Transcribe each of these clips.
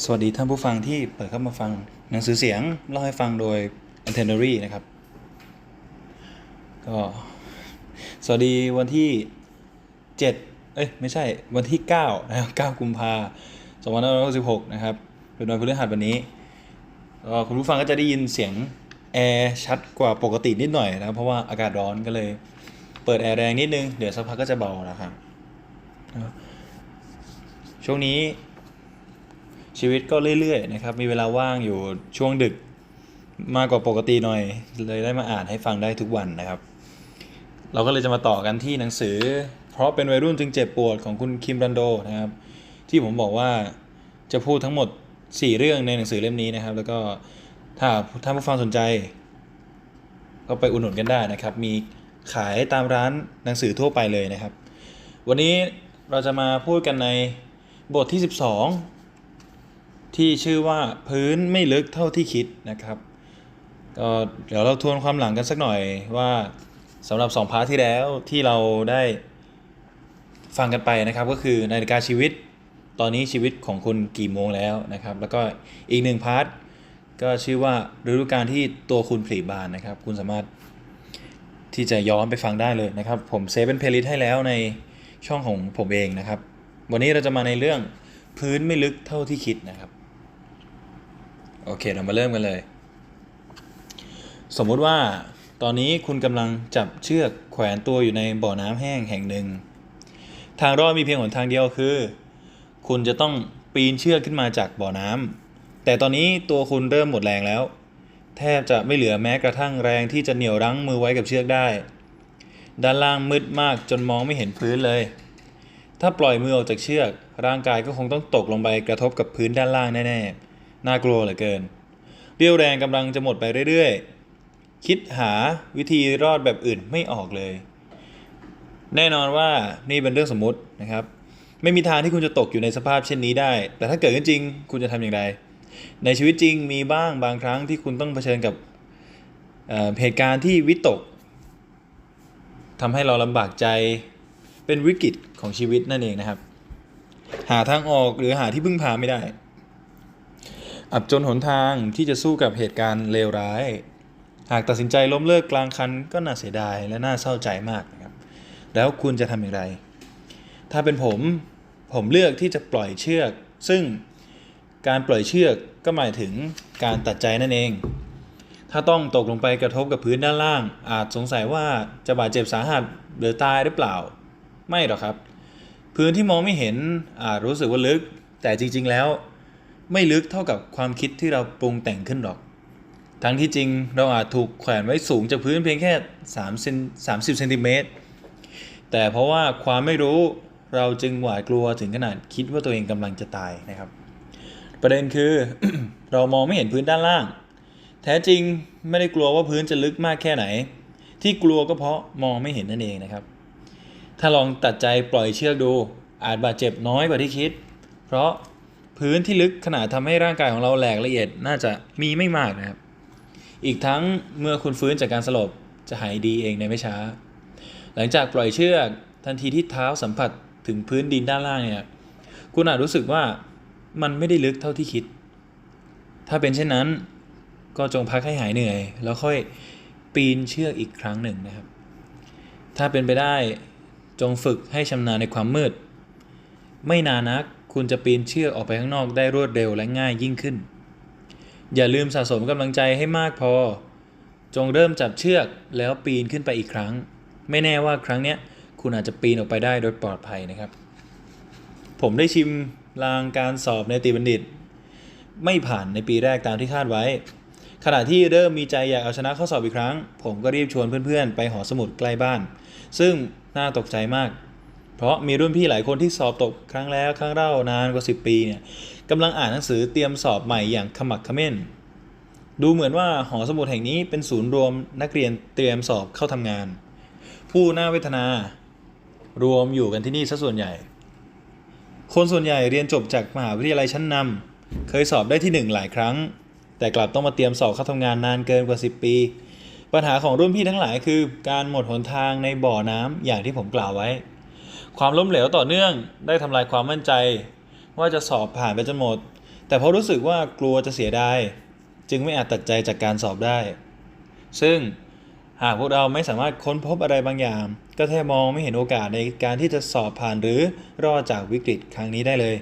สวัสดีท่านผู้ฟังที่เปิดเข้ามาฟังหนังสือเสียงเล่าให้ฟังโดย a n t e n a r y นะครับ ก็สวัสดีวันที่ 7 เอ้ยไม่ใช่วันที่ 9 นะครับ 9 กุมภาพันธ์2566 นะครับ เป็นวันพฤหัสวันนี้ก็คุณผู้ฟังก็จะได้ยินเสียงแอร์ชัดกว่าปกตินิดหน่อยนะเพราะว่าอากาศร้อนก็เลย เปิดแอร์แรงนิดนึง เดี๋ยวสักพักก็จะเบานะครับช่วงนี้ ชีวิตก็เรื่อยๆนะครับมีเวลาว่างอยู่ช่วงดึกมากกว่าปกติหน่อย เลยได้มาอ่านให้ฟังได้ทุกวันนะครับ เราก็เลยจะมาต่อกันที่หนังสือ เพราะเป็นวัยรุ่นจึงเจ็บปวดของคุณคิมรันโดนะครับ ที่ผมบอกว่าจะพูดทั้งหมด 4 เรื่องในหนังสือเล่มนี้นะครับ แล้วก็ถ้าท่านผู้ฟังสนใจ ก็ไปอุดหนุนกันได้นะครับ มีขายตามร้านหนังสือทั่วไปเลยนะครับ วันนี้เราจะมาพูดกันในบทที่ 12 ที่ชื่อว่าพื้นไม่ลึกเท่าที่คิดนะครับก็เดี๋ยวเราทวนความหลังกันสักหน่อยว่าสำหรับสองพาร์ทที่แล้วที่เราได้ฟังกันไปนะครับ ก็คือนาฬิกาชีวิตตอนนี้ชีวิตของคุณกี่โมงแล้วนะครับ แล้วก็อีกหนึ่งพาร์ทก็ชื่อว่าฤดูกาลที่ตัวคุณผลิบานนะครับ คุณสามารถที่จะย้อนไปฟังได้เลยนะครับ ผมเซฟเป็นเพลย์ลิสต์ให้แล้วในช่องของผมเองนะครับ วันนี้เราจะมาในเรื่องพื้นไม่ลึกเท่าที่คิดนะครับ โอเค เรามาเริ่มกันเลย สมมุติว่าตอนนี้คุณกำลังจับเชือกแขวนตัวอยู่ในบ่อน้ำแห้งแห่งหนึ่ง ทางรอดมีเพียงหนทางเดียวคือ คุณจะต้องปีนเชือกขึ้นมาจากบ่อน้ำแต่ตอนนี้ตัวคุณเริ่มหมดแรงแล้ว แทบจะไม่เหลือแม้กระทั่งแรงที่จะเหนี่ยวรั้งมือไว้กับเชือกได้ ด้านล่างมืดมากจนมองไม่เห็นพื้นเลย ถ้าปล่อยมือออกจากเชือก ร่างกายก็คงต้องตกลงไปกระทบกับพื้นด้านล่างแน่ๆ น่ากลัวเหลือเกิน เรี่ยวแรงกำลังจะหมดไปเรื่อยๆ คิดหาวิธีรอดแบบอื่นไม่ออกเลย แน่นอนว่านี่เป็นเรื่องสมมุตินะครับ ไม่มีทางที่คุณจะตกอยู่ในสภาพเช่นนี้ได้ แต่ถ้าเกิดขึ้นจริง คุณจะทำอย่างไร ในชีวิตจริงมีบ้างบางครั้งที่คุณต้องเผชิญกับเเหตุการณ์ที่วิตกทำให้เราลำบากใจเป็นวิกฤตของชีวิตนั่นเองนะครับ หาทางออกหรือหาที่พึ่งพาไม่ได้ อับจนหนทางที่จะสู้กับเหตุการณ์เลวร้าย หากตัดสินใจล้มเลิกกลางคันก็น่าเสียดายและน่าเศร้าใจมากนะครับ แล้วคุณจะทำอย่างไร ถ้าเป็นผม ผมเลือกที่จะปล่อยเชือก ซึ่งการปล่อยเชือกก็หมายถึงการตัดใจนั่นเอง ถ้าต้องตกลงไปกระทบกับพื้นด้านล่าง อาจสงสัยว่าจะบาดเจ็บสาหัสหรือตายหรือเปล่า ไม่หรอกครับ พื้นที่มองไม่เห็นอาจรู้สึกว่าลึก แต่จริง ๆ แล้ว ไม่ลึกเท่ากับความคิดที่เราปรุงแต่งขึ้นหรอก ทั้งที่จริงเราอาจถูกแขวนไว้สูงจากพื้นเพียงแค่3เซน30เซนติเมตร แต่เพราะว่าความไม่รู้เราจึงหวาดกลัวถึงขนาดคิดว่าตัวเองกำลังจะตายนะครับ ประเด็นคือ เรามองไม่เห็นพื้นด้านล่าง แท้จริงไม่ได้กลัวว่าพื้นจะลึกมากแค่ไหน ที่กลัวก็เพราะมองไม่เห็นนั่นเองนะครับ ถ้าลองตัดใจปล่อยเชือกดูอาจบาดเจ็บน้อยกว่าที่คิด เพราะ พื้นที่ลึกขนาดทำให้ร่างกายของเราแหลกละเอียดน่าจะมีไม่มากนะครับ อีกทั้งเมื่อคุณฟื้นจากการสลบจะหายดีเองในไม่ช้า หลังจากปล่อยเชือกทันทีที่เท้าสัมผัสถึงพื้นดินด้านล่างเนี่ยคุณอาจรู้สึกว่ามันไม่ได้ลึกเท่าที่คิด ถ้าเป็นเช่นนั้น ก็จงพักให้หายเหนื่อย แล้วค่อยปีนเชือกอีกครั้งหนึ่งนะครับ ถ้าเป็นไปได้จงฝึกให้ชำนาญในความมืด ไม่นานนัก คุณจะปีนเชือกออกไปข้างนอกได้รวดเร็วและง่ายยิ่งขึ้น อย่าลืมสะสมกำลังใจให้มากพอ จงเริ่มจับเชือกแล้วปีนขึ้นไปอีกครั้ง ไม่แน่ว่าครั้งเนี้ยคุณอาจจะปีนออกไปได้โดยปลอดภัยนะครับ ผมได้ชิมลางการสอบในติบัณฑิต ไม่ผ่านในปีแรกตามที่คาดไว้ ขณะที่เริ่มมีใจอยากเอาชนะข้อสอบอีกครั้ง ผมก็รีบชวนเพื่อนๆ ไปหอสมุดใกล้บ้าน ซึ่งน่าตกใจมาก เพราะมีรุ่นพี่หลายคนที่สอบตกครั้งแล้วครั้งเล่านานกว่า 10 ปีเนี่ยกำลังอ่านหนังสือเตรียมสอบใหม่อย่างขมักเขม้น ดูเหมือนว่าหอสมุดแห่งนี้เป็นศูนย์รวมนักเรียนเตรียมสอบเข้าทำงาน ผู้น่าเวทนารวมอยู่กันที่นี่ซะส่วนใหญ่ คนส่วนใหญ่เรียนจบจากมหาวิทยาลัยชั้นนำเคยสอบได้ที่หนึ่งหลายครั้ง แต่กลับต้องมาเตรียมสอบเข้าทำงานนานเกินกว่า 10 ปี ปัญหาของรุ่นพี่ทั้งหลายคือ การหมดหนทางในบ่อน้ำอย่างที่ผมกล่าวไว้ ความล้มเหลวต่อเนื่องได้ทำลายความมั่นใจ ว่าจะสอบผ่านไปจนหมด แต่เพราะรู้สึกว่ากลัวจะเสียดายจึงไม่อาจตัดใจจากการสอบได้ ซึ่งหากพวกเราไม่สามารถค้นพบอะไรบางอย่าง ก็แทบมองไม่เห็นโอกาสในการที่จะสอบผ่านหรือรอดจากวิกฤตครั้งนี้ได้เลย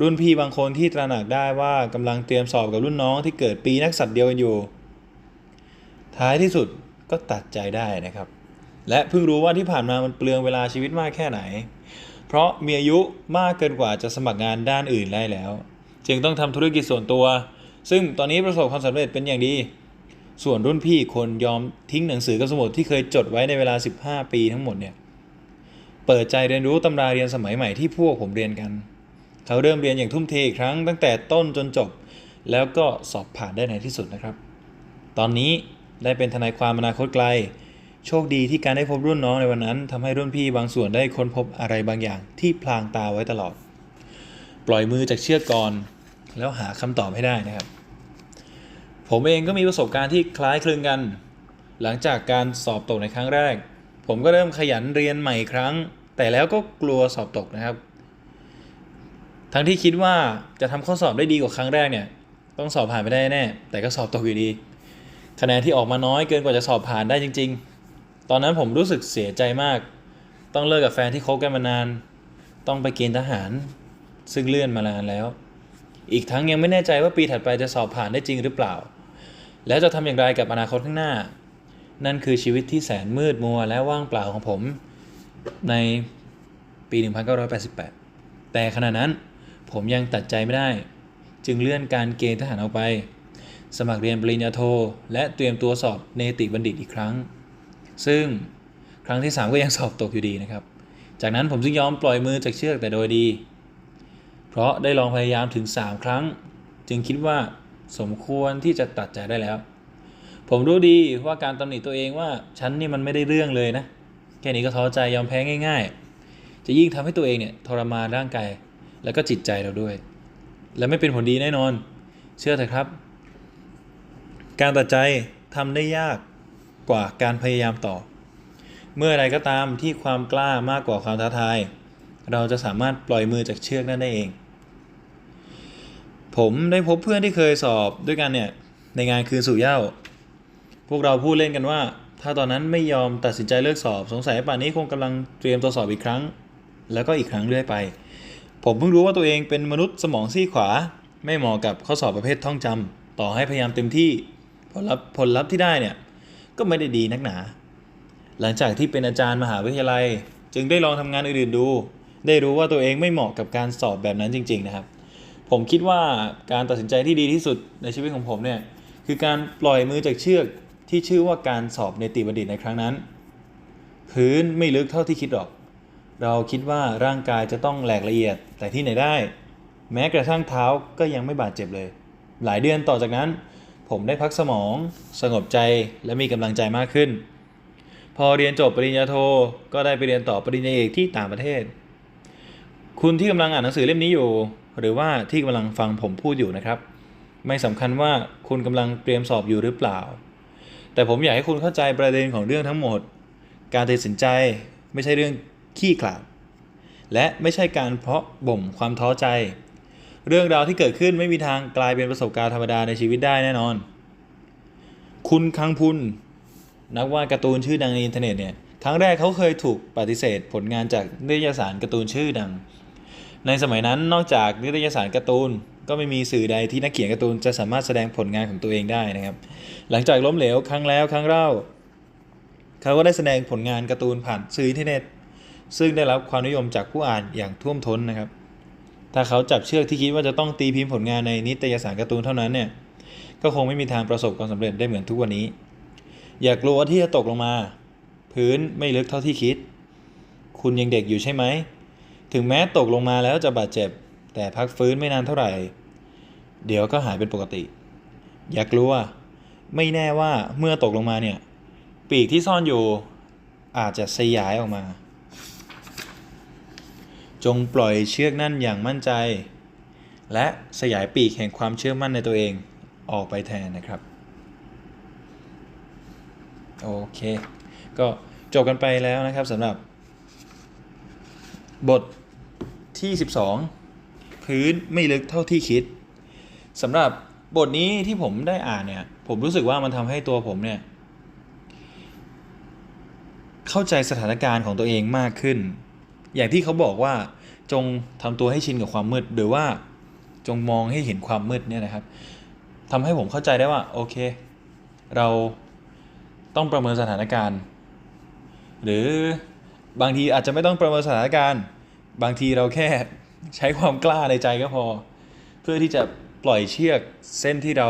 รุ่นพี่บางคนที่ตระหนักได้ว่ากำลังเตรียมสอบกับรุ่นน้องที่เกิดปีนักสัตว์เดียวกันอยู่ ท้ายที่สุดก็ตัดใจได้นะครับ และเพิ่งรู้ว่าที่ผ่านมามันเปลืองเวลาชีวิตมากแค่ไหน เพราะมีอายุมากเกินกว่าจะสมัครงานด้านอื่นได้แล้ว จึงต้องทำธุรกิจส่วนตัว ซึ่งตอนนี้ประสบความสำเร็จเป็นอย่างดี ส่วนรุ่นพี่คนยอมทิ้งหนังสือกับสมุดที่เคยจดไว้ในเวลา 15 ปีทั้งหมดเนี่ยเปิดใจเรียนรู้ตำราเรียนสมัยใหม่ที่พวกผมเรียนกัน เขาเริ่มเรียนอย่างทุ่มเทอีกครั้งตั้งแต่ต้นจนจบ แล้วก็สอบผ่านได้ในที่สุดนะครับ ตอนนี้ได้เป็นทนายความอนาคตไกล โชคดีที่การได้พบรุ่นน้องในวันนั้นทำให้รุ่นพี่บางส่วนได้ค้นพบอะไรบางอย่างที่พลางตาไว้ตลอด ปล่อยมือจากเชือกก่อน แล้วหาคำตอบให้ได้นะครับ ผมเองก็มีประสบการณ์ที่คล้ายคลึงกัน หลังจากการสอบตกในครั้งแรก ผมก็เริ่มขยันเรียนใหม่อีกครั้ง แต่แล้วก็กลัวสอบตกนะครับ ทั้งที่คิดว่าจะทำข้อสอบได้ดีกว่าครั้งแรกเนี่ย ต้องสอบผ่านไปได้แน่แต่ก็สอบตกอยู่ดี คะแนนที่ออกมาน้อยเกินกว่าจะสอบผ่านได้จริง ๆ ตอนนั้นผมรู้สึกเสียใจมาก ต้องเลิกกับแฟนที่คบกันมานาน ต้องไปเกณฑ์ทหาร ซึ่งเลื่อนมานานแล้ว อีกทั้งยังไม่แน่ใจว่าปีถัดไปจะสอบผ่านได้จริงหรือเปล่า แล้วจะทำอย่างไรกับอนาคตข้างหน้า นั่นคือชีวิตที่แสนมืดมัวและว่างเปล่าของผมในปี 1988 แต่ขณะนั้นผมยังตัดใจไม่ได้ จึงเลื่อนการเกณฑ์ทหารออกไป สมัครเรียนปริญญาโท และเตรียมตัวสอบเนติบัณฑิตอีกครั้ง ซึ่งครั้งที่ 3 ก็ยังสอบตกอยู่ดีนะครับ จากนั้นผมจึงยอมปล่อยมือจากเชือกแต่โดยดี เพราะได้ลองพยายามถึง 3 ครั้ง จึงคิดว่าสมควรที่จะตัดใจได้แล้ว ผมรู้ดีว่าการตำหนิตัวเองว่าฉันนี่มันไม่ได้เรื่องเลยนะ แค่นี้ก็ท้อใจยอมแพ้ง่าย ๆ จะยิ่งทำให้ตัวเองเนี่ยทรมานร่างกายแล้วก็จิตใจเราด้วย และไม่เป็นผลดีแน่นอน เชื่อเถอะครับ การตัดใจทำได้ยาก กว่าการพยายามต่อ เมื่อไรก็ตามที่ความกล้ามากกว่าความท้าทาย เราจะสามารถปล่อยมือจากเชือกนั้นได้เอง ผมได้พบเพื่อนที่เคยสอบด้วยกันเนี่ยในงานคืนสู่เหย้า พวกเราพูดเล่นกันว่า ถ้าตอนนั้นไม่ยอมตัดสินใจเลิกสอบ สงสัยป่านนี้คงกำลังเตรียมตัวสอบอีกครั้ง แล้วก็อีกครั้งเรื่อยไป ผมเพิ่งรู้ว่าตัวเองเป็นมนุษย์สมองซีกขวา ไม่เหมาะกับข้อสอบประเภทท่องจำต่อให้พยายามเต็มที่ ผลลัพธ์ผลลัพธ์ที่ได้เนี่ย ก็ไม่ได้ดีนักหนา หลังจากที่เป็นอาจารย์มหาวิทยาลัย จึงได้ลองทำงานอื่นๆดู ได้รู้ว่าตัวเองไม่เหมาะกับการสอบแบบนั้นจริง ๆ นะครับ ผมคิดว่าการตัดสินใจที่ดีที่สุดในชีวิตของผมเนี่ยคือการปล่อยมือจากเชือกที่ชื่อว่าการสอบในติบัณฑิตในครั้งนั้น พื้นไม่ลึกเท่าที่คิดหรอก เราคิดว่าร่างกายจะต้องแหลกละเอียดแต่ที่ไหนได้ แม้กระทั่งเท้าก็ยังไม่บาดเจ็บเลย หลายเดือนต่อจากนั้น ผมได้พักสมอง สงบใจและมีกำลังใจมากขึ้น พอเรียนจบปริญญาโทก็ได้ไปเรียนต่อปริญญาเอกที่ต่างประเทศ คุณที่กำลังอ่านหนังสือเล่มนี้อยู่ หรือว่าที่กำลังฟังผมพูดอยู่นะครับ ไม่สำคัญว่าคุณกำลังเตรียมสอบอยู่หรือเปล่า แต่ผมอยากให้คุณเข้าใจประเด็นของเรื่องทั้งหมด การตัดสินใจไม่ใช่เรื่องขี้ขลาดและไม่ใช่การเพราะบ่มความท้อใจ เรื่องราวที่เกิดขึ้นไม่มีทางกลายเป็นประสบการณ์ธรรมดาในชีวิตได้แน่นอน คุณคังพุนนักวาดการ์ตูนชื่อดังในอินเทอร์เน็ตเนี่ยครั้งแรกเขาเคยถูกปฏิเสธผลงานจากนิตยสารการ์ตูนชื่อดัง ในสมัยนั้นนอกจากนิตยสารการ์ตูนก็ไม่มีสื่อใดที่นักเขียนการ์ตูนจะสามารถแสดงผลงานของตัวเองได้นะครับ หลังจากล้มเหลวครั้งแล้วครั้งเล่าเขาก็ได้แสดงผลงานการ์ตูนผ่านสื่ออินเทอร์เน็ต ซึ่งได้รับความนิยมจากผู้อ่านอย่างท่วมท้นนะครับ ถ้าเขาจับเชือกที่คิดว่าจะต้องตีพิมพ์ผลงานในนิตยสารการ์ตูนเท่านั้นเนี่ย ก็คงไม่มีทางประสบความสำเร็จได้เหมือนทุกวันนี้ อย่ากลัวที่จะตกลงมา พื้นไม่ลึกเท่าที่คิด คุณยังเด็กอยู่ใช่ไหม ถึงแม้ตกลงมาแล้วจะบาดเจ็บ แต่พักฟื้นไม่นานเท่าไหร่ เดี๋ยวก็หายเป็นปกติ อย่ากลัว ไม่แน่ว่าเมื่อตกลงมาเนี่ย ปีกที่ซ่อนอยู่อาจจะสยายออกมา จงปล่อยเชือกนั่นอย่างมั่นใจ และสยายปีกแห่งความเชื่อมั่นในตัวเองออกไปแทนนะครับ โอเค ก็จบกันไปแล้วนะครับสำหรับบทที่ 12 พื้นไม่ลึกเท่าที่คิดสำหรับบทนี้ที่ผมได้อ่านเนี่ย ผมรู้สึกว่ามันทำให้ตัวผมเนี่ย เข้าใจสถานการณ์ของตัวเองมากขึ้น อย่างที่เขาบอกว่าจงทำตัวให้ชินกับความมืด หรือว่าจงมองให้เห็นความมืดเนี่ยนะครับทำให้ผมเข้าใจได้ว่า โอเค เราต้องประเมินสถานการณ์ หรือบางทีอาจจะไม่ต้องประเมินสถานการณ์ บางทีเราแค่ใช้ความกล้าในใจก็พอ เพื่อที่จะปล่อยเชือกเส้นที่เรา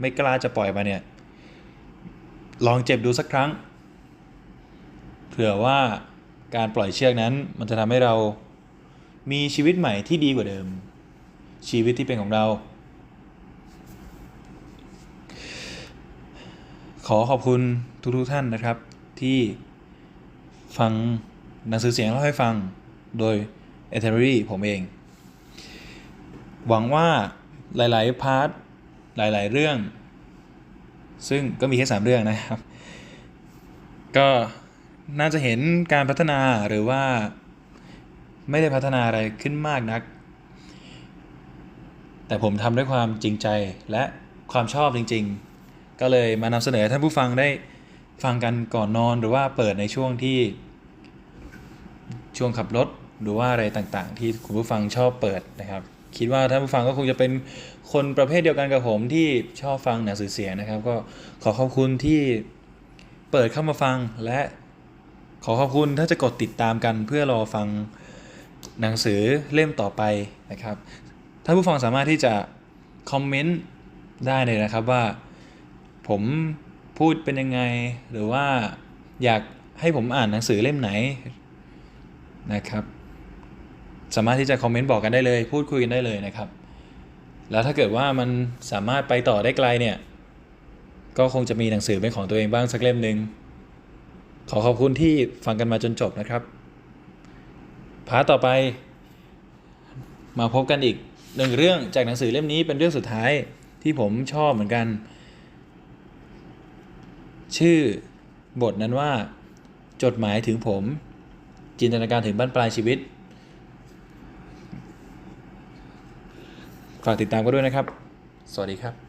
ไม่กล้าจะปล่อยมาเนี่ย ลองเจ็บดูสักครั้ง เผื่อว่า การปล่อยเชือกนั้นมันจะทำให้เรามีชีวิตใหม่ที่ดีกว่าเดิม ชีวิตที่เป็นของเรา ขอขอบคุณทุกๆท่านนะครับ ที่ฟังหนังสือเสียงเล่าให้ฟังโดยเอเทอรี่ผมเอง หวังว่าหลาย ๆ พาร์ทหลาย ๆ เรื่อง ซึ่งก็มีแค่สามเรื่องนะครับ ก็ น่าจะเห็นการพัฒนาหรือว่า ไม่ได้พัฒนาอะไรขึ้นมากนัก แต่ผมทำด้วยความจริงใจและความชอบจริง ๆ ก็เลยมานำเสนอท่านผู้ฟังได้ฟังกันก่อนนอนหรือว่าเปิดในช่วงที่ ช่วงขับรถหรือว่าอะไรต่างๆ ที่คุณผู้ฟังชอบเปิดนะครับ คิดว่าท่านผู้ฟังก็คงจะเป็นคนประเภทเดียวกันกับผมที่ชอบฟังหนังสือเสียงนะครับ ก็ขอขอบคุณที่เปิดเข้ามาฟังและ ขอขอบคุณถ้าจะกดติดตามกันเพื่อรอฟังหนังสือเล่มต่อไปนะครับท่านผู้ฟังสามารถที่จะคอมเมนต์ได้เลยนะครับว่าผมพูดเป็นยังไง หรือว่าอยากให้ผมอ่านหนังสือเล่มไหนนะครับ สามารถที่จะคอมเมนต์บอกกันได้เลย พูดคุยกันได้เลยนะครับ แล้วถ้าเกิดว่ามันสามารถไปต่อได้ไกลเนี่ย ก็คงจะมีหนังสือเป็นของตัวเองบ้างสักเล่มหนึ่ง ขอขอบคุณที่ฟังกันมาจนจบนะครับ พาร์ทต่อไป มาพบกันอีกหนึ่งเรื่องจากหนังสือเล่มนี้เป็นเรื่องสุดท้ายที่ผมชอบเหมือนกัน ชื่อบทนั้นว่า จดหมายถึงผม จินตนาการถึงบ้านปลายชีวิต ฝากติดตามก็ด้วยนะครับ สวัสดีครับ